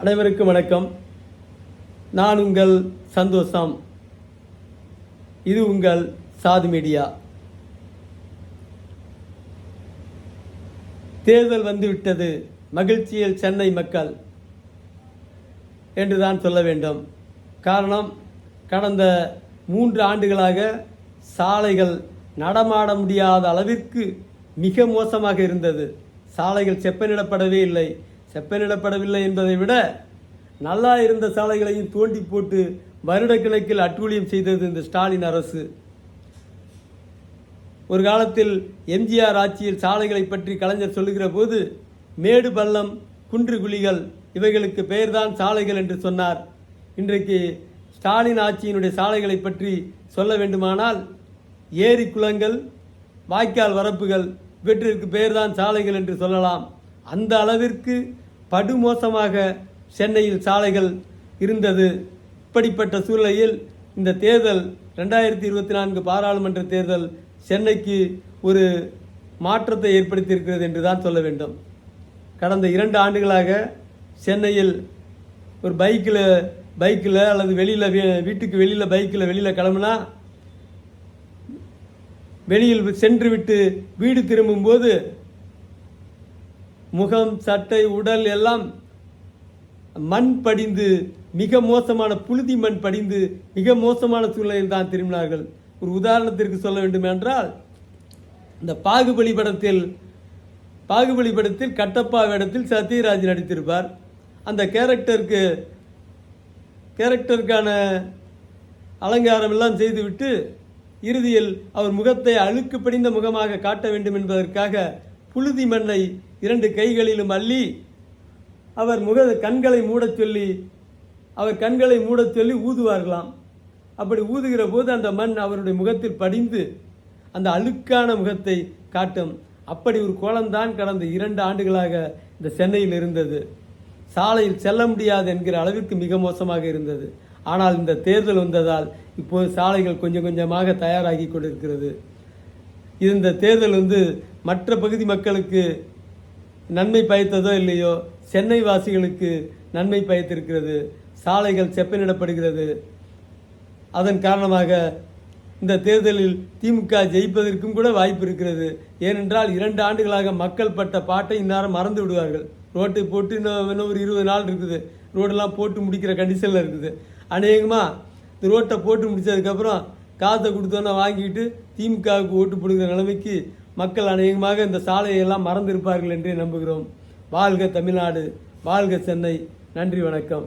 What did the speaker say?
அனைவருக்கும் வணக்கம். நான் உங்கள் சந்தோஷம். இது உங்கள் சாது மீடியா. தேர்தல் வந்துவிட்டது. மகிழ்ச்சியில் சென்னை மக்கள் என்றுதான் சொல்ல வேண்டும். காரணம் கடந்த மூன்று ஆண்டுகளாக சாலைகள் நடமாட முடியாத அளவிற்கு மிக மோசமாக இருந்தது. சாலைகள் செப்பனிடப்படவே இல்லை. செப்பனிடப்படவில்லை என்பதை விட நல்லா இருந்த சாலைகளையும் தோண்டி போட்டு வருடக்கணக்கில் அட்டூழியம் செய்தது இந்த ஸ்டாலின் அரசு. ஒரு காலத்தில் எம்ஜிஆர் ஆட்சியில் சாலைகளை பற்றி கலைஞர் சொல்லுகிற போது மேடு பள்ளம் குன்று குழிகள் இவைகளுக்கு பெயர்தான் சாலைகள் என்று சொன்னார். இன்றைக்கு ஸ்டாலின் ஆட்சியினுடைய சாலைகளை பற்றி சொல்ல வேண்டுமானால் ஏரி குளங்கள் வாய்க்கால் வரப்புகள் இவற்றிற்கு பெயர்தான் சாலைகள் என்று சொல்லலாம். அந்த அளவிற்கு படுமோசமாக சென்னையில் சாலைகள் இருந்தது. இப்படிப்பட்ட சூழ்நிலையில் இந்த தேர்தல் ரெண்டாயிரத்தி இருபத்தி நான்கு பாராளுமன்ற தேர்தல் சென்னைக்கு ஒரு மாற்றத்தை ஏற்படுத்தியிருக்கிறது என்று தான் சொல்ல வேண்டும். கடந்த இரண்டு ஆண்டுகளாக சென்னையில் ஒரு பைக்கில் பைக்கில் அல்லது வெளியில் வீட்டுக்கு வெளியில் பைக்கில் வெளியில் கிளம்புனா வெளியில் சென்று விட்டு வீடு திரும்பும்போது முகம் சட்டை உடல் எல்லாம் மண் படிந்து மிக மோசமான புழுதி மண் படிந்து மிக மோசமான சூழ்நிலையில் தான் திரும்பினார்கள். ஒரு உதாரணத்திற்கு சொல்ல வேண்டும் என்றால் இந்த பாகுபலி படத்தில் பாகுபலி படத்தில் கட்டப்பா வேடத்தில் சத்யராஜ் நடித்திருப்பார். அந்த கேரக்டருக்கு கேரக்டருக்கான அலங்காரம் எல்லாம் செய்துவிட்டு இறுதியில் அவர் முகத்தை அழுக்கு படிந்த முகமாக காட்ட வேண்டும் என்பதற்காக புழுதி மண்ணை இரண்டு கைகளிலும் அள்ளி அவர் முக கண்களை மூடச் சொல்லி அவர் கண்களை மூடச் சொல்லி ஊதுவார்களாம். அப்படி ஊதுகிற போது அந்த மண் அவருடைய முகத்தில் படிந்து அந்த அழுக்கான முகத்தை காட்டும். அப்படி ஒரு கோலம்தான் கடந்த இரண்டு ஆண்டுகளாக இந்த சென்னையில் இருந்தது. சாலையில் செல்ல முடியாது என்கிற அளவிற்கு மிக மோசமாக இருந்தது. ஆனால் இந்த தேர்தல் வந்ததால் இப்போது சாலைகள் கொஞ்சம் கொஞ்சமாக தயாராகி கொண்டிருக்கிறது. இந்த தேர்தல் வந்து மற்ற பகுதி மக்களுக்கு நன்மை பயத்ததோ இல்லையோ? சென்னை வாசிகளுக்கு நன்மை பயத்திருக்கிறது. சாலைகள் செப்பனிடப்படுகிறது. அதன் காரணமாக இந்த தேர்தலில் திமுக ஜெயிப்பதற்கும் கூட வாய்ப்பு இருக்கிறது. ஏனென்றால் இரண்டு ஆண்டுகளாக மக்கள் பட்ட பாட்டை இந்நேரம் மறந்து விடுவார்கள். ரோட்டை போட்டு இன்னும் இன்னும் ஒரு இருபது நாள் இருக்குது. ரோடெல்லாம் போட்டு முடிக்கிற கண்டிஷனில் இருக்குது. அநேகமாக இந்த ரோட்டை போட்டு முடித்ததுக்கப்புறம் காசை கொடுத்தோன்னே வாங்கிட்டு திமுகவுக்கு ஓட்டு போடுகிற நிலைமைக்கு மக்கள் அநேகமாக இந்த சாலையெல்லாம் மறந்திருப்பார்கள் என்றே நம்புகிறோம். வாழ்க தமிழ்நாடு வாழ்க சென்னை. நன்றி வணக்கம்.